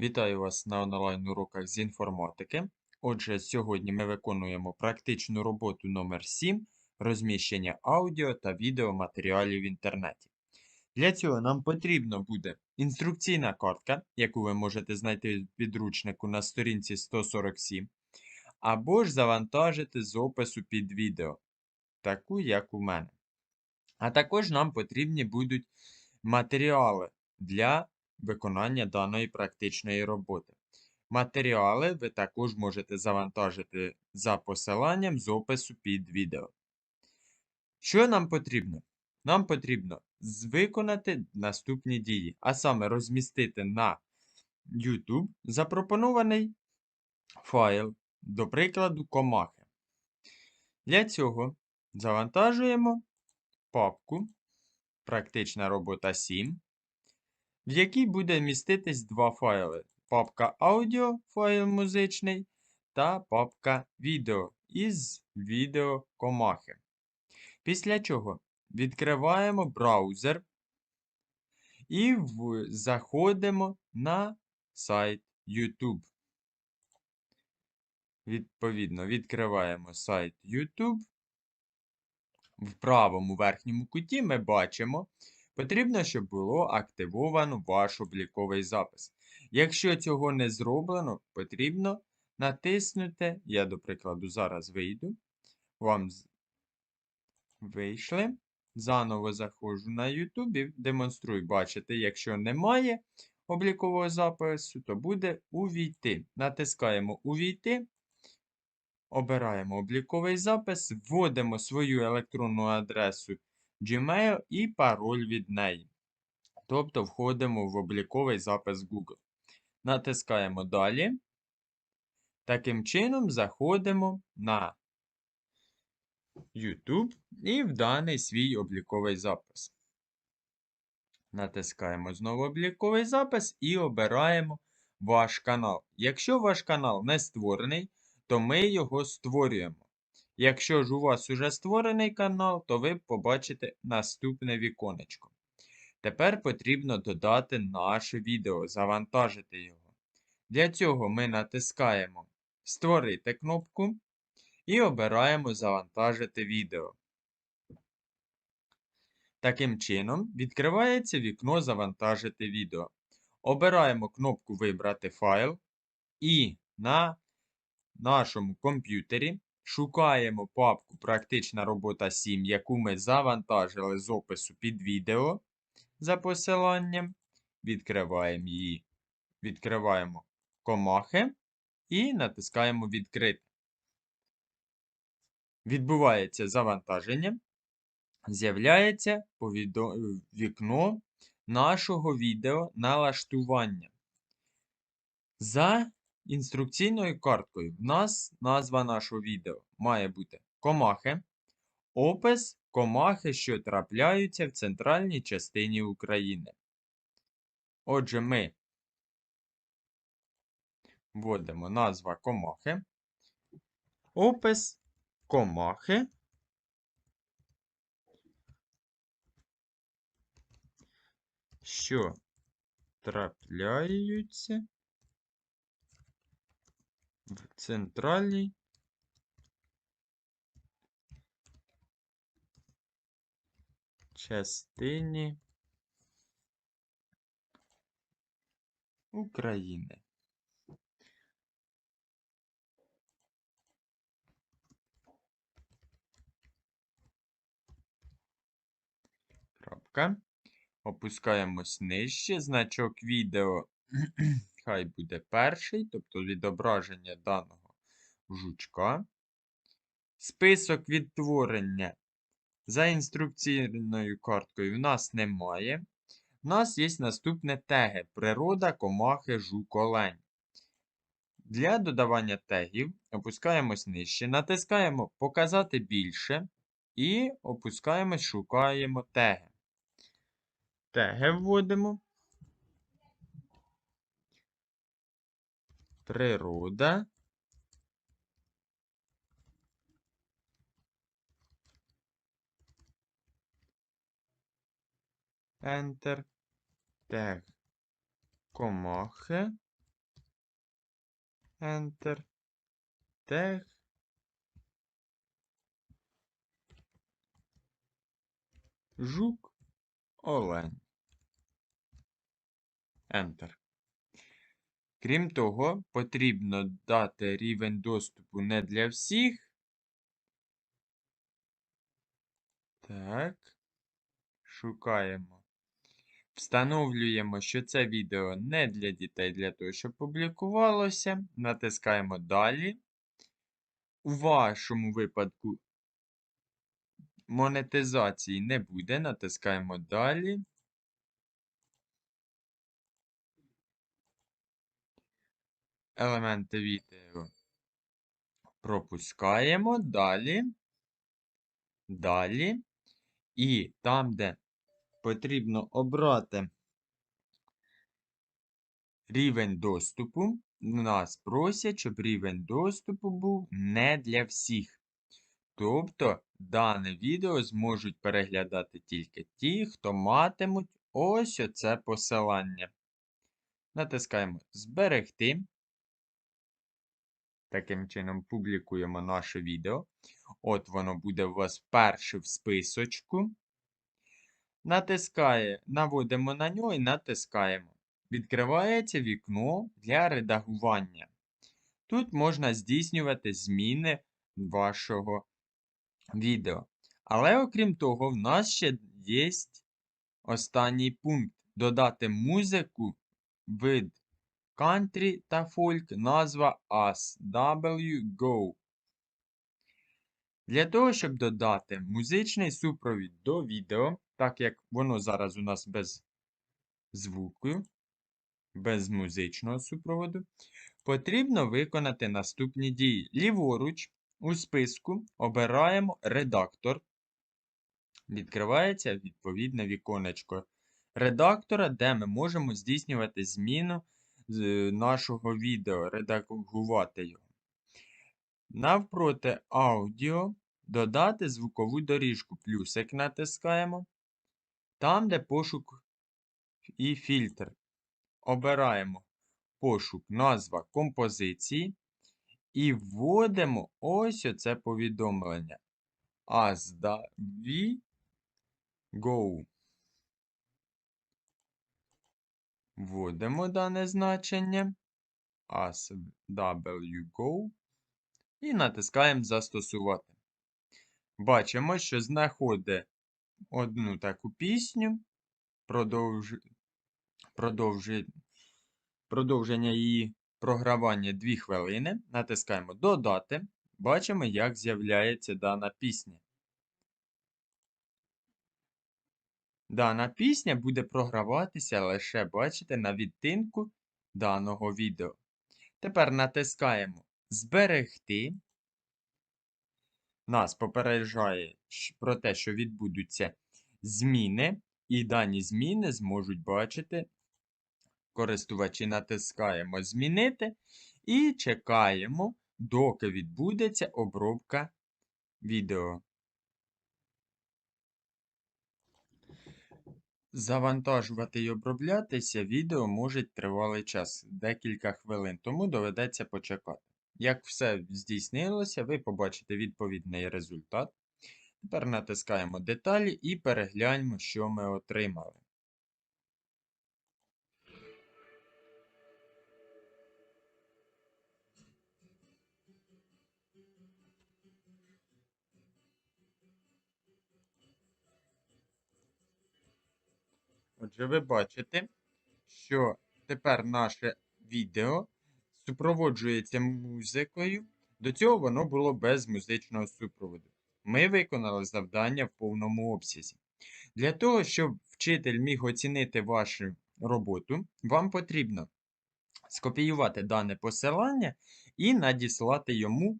Вітаю вас на онлайн-уроках з інформатики. Отже, сьогодні ми виконуємо практичну роботу номер 7 розміщення аудіо та відеоматеріалів в інтернеті. Для цього нам потрібно буде інструкційна картка, яку ви можете знайти в підручнику на сторінці 147, або ж завантажити з опису під відео, таку, як у мене. А також нам потрібні будуть матеріали для виконання даної практичної роботи. Матеріали ви також можете завантажити за посиланням з опису під відео. Що нам потрібно? Нам потрібно виконати наступні дії, а саме розмістити на YouTube запропонований файл, до прикладу, комахи. Для цього завантажуємо папку Практична робота 7 в якій буде міститись два файли: папка аудіо, файл музичний, та папка відео із відео комахи. Після чого відкриваємо браузер і заходимо на сайт YouTube. Відповідно, відкриваємо сайт YouTube. В правому верхньому куті ми бачимо, потрібно, щоб було активовано ваш обліковий запис. Якщо цього не зроблено, потрібно натиснути, я, до прикладу, зараз вийду. Вам вийшли. Заново заходжу на YouTube демонструю. Бачите, якщо немає облікового запису, то буде увійти. Натискаємо Увійти. Обираємо обліковий запис, вводимо свою електронну адресу Gmail і пароль від неї. Тобто входимо в обліковий запис Google. Натискаємо Далі. Таким чином заходимо на YouTube і в даний свій обліковий запис. Натискаємо знову обліковий запис і обираємо ваш канал. Якщо ваш канал не створений, то ми його створюємо. Якщо ж у вас уже створений канал, то ви побачите наступне віконечко. Тепер потрібно додати наше відео, завантажити його. Для цього ми натискаємо Створити кнопку і обираємо Завантажити відео. Таким чином, відкривається вікно Завантажити відео. Обираємо кнопку Вибрати файл і на нашому комп'ютері шукаємо папку Практична робота 7, яку ми завантажили з опису під відео за посиланням. Відкриваємо її, відкриваємо комахи і натискаємо Відкрити. Відбувається завантаження. З'являється вікно нашого відео налаштування. За інструкційною карткою в нас назва нашого відео має бути комахи, опис комахи, що трапляються в центральній частині України. Отже, ми вводимо назва комахи, опис комахи. Що трапляються в центральній частині України. Крапка. Опускаємось нижче. Значок відео хай буде перший, тобто відображення даного жучка. Список відтворення за інструкційною карткою в нас немає. У нас є наступне теги природа, комахи, жук, олень. Для додавання тегів опускаємось нижче, натискаємо Показати більше і опускаємось, шукаємо теги. Теги вводимо. Природа. Enter. Тег комахи. Enter. Тех. Жук. Олень. Enter. Крім того, потрібно дати рівень доступу не для всіх. Так. Шукаємо. Встановлюємо, що це відео не для дітей, для того, щоб публікувалося. Натискаємо далі. У вашому випадку монетизації не буде. Натискаємо далі. Елементи відео пропускаємо. Далі. Далі. І там, де потрібно обрати рівень доступу, нас просять, щоб рівень доступу був не для всіх. Тобто дане відео зможуть переглядати тільки ті, хто матимуть ось оце посилання. Натискаємо Зберегти. Таким чином публікуємо наше відео. От воно буде у вас перше в списочку. Натискає, наводимо на нього і натискаємо. Відкривається вікно для редагування. Тут можна здійснювати зміни вашого відео. Але окрім того, в нас ще є останній пункт: додати музику, вид country та folk, назва ASWGO. Для того, щоб додати музичний супровід до відео, так як воно зараз у нас без звуку, без музичного супроводу, потрібно виконати наступні дії. Ліворуч у списку обираємо редактор. Відкривається відповідне віконечко редактора, де ми можемо здійснювати зміну нашого відео, редагувати його. Навпроти аудіо додати звукову доріжку. Плюсик натискаємо. Там, де пошук і фільтр. Обираємо пошук, назва композиції. І вводимо ось оце повідомлення. ASDAV Go. Вводимо дане значення. ASWGO. І натискаємо Застосувати. Бачимо, що знаходить одну таку пісню. Продовж... Продовж... Продовження її програвання 2 хвилини. Натискаємо Додати. Бачимо, як з'являється дана пісня. Дана пісня буде програватися лише, бачите, на відтинку даного відео. Тепер натискаємо Зберегти. Нас попереджає про те, що відбудуться зміни, і дані зміни зможуть бачити. Користувачі натискаємо Змінити і чекаємо, доки відбудеться обробка відео. Завантажувати і оброблятися відео може тривалий час, декілька хвилин, тому доведеться почекати. Як все здійснилося, ви побачите відповідний результат. Тепер натискаємо деталі і перегляньмо, що ми отримали. Отже, ви бачите, що тепер наше відео супроводжується музикою. До цього воно було без музичного супроводу. Ми виконали завдання в повному обсязі. Для того, щоб вчитель міг оцінити вашу роботу, вам потрібно скопіювати дане посилання і надіслати йому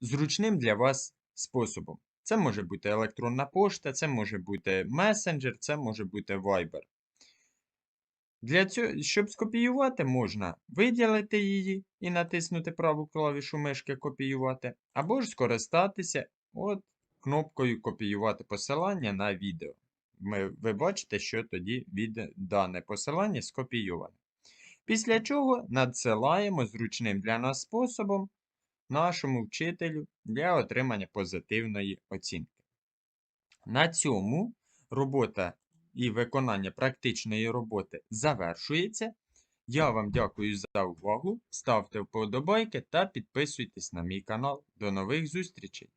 зручним для вас способом. Це може бути електронна пошта, це може бути месенджер, це може бути Viber. Для цього, щоб скопіювати, можна виділити її і натиснути праву клавішу мишки Копіювати, або ж скористатися от кнопкою Копіювати посилання на відео. Ми, Ви бачите, що тоді від, дане посилання скопійоване. Після чого надсилаємо зручним для нас способом нашому вчителю для отримання позитивної оцінки. На цьому робота і виконання практичної роботи завершується. Я вам дякую за увагу. Ставте вподобайки та підписуйтесь на мій канал. До нових зустрічей!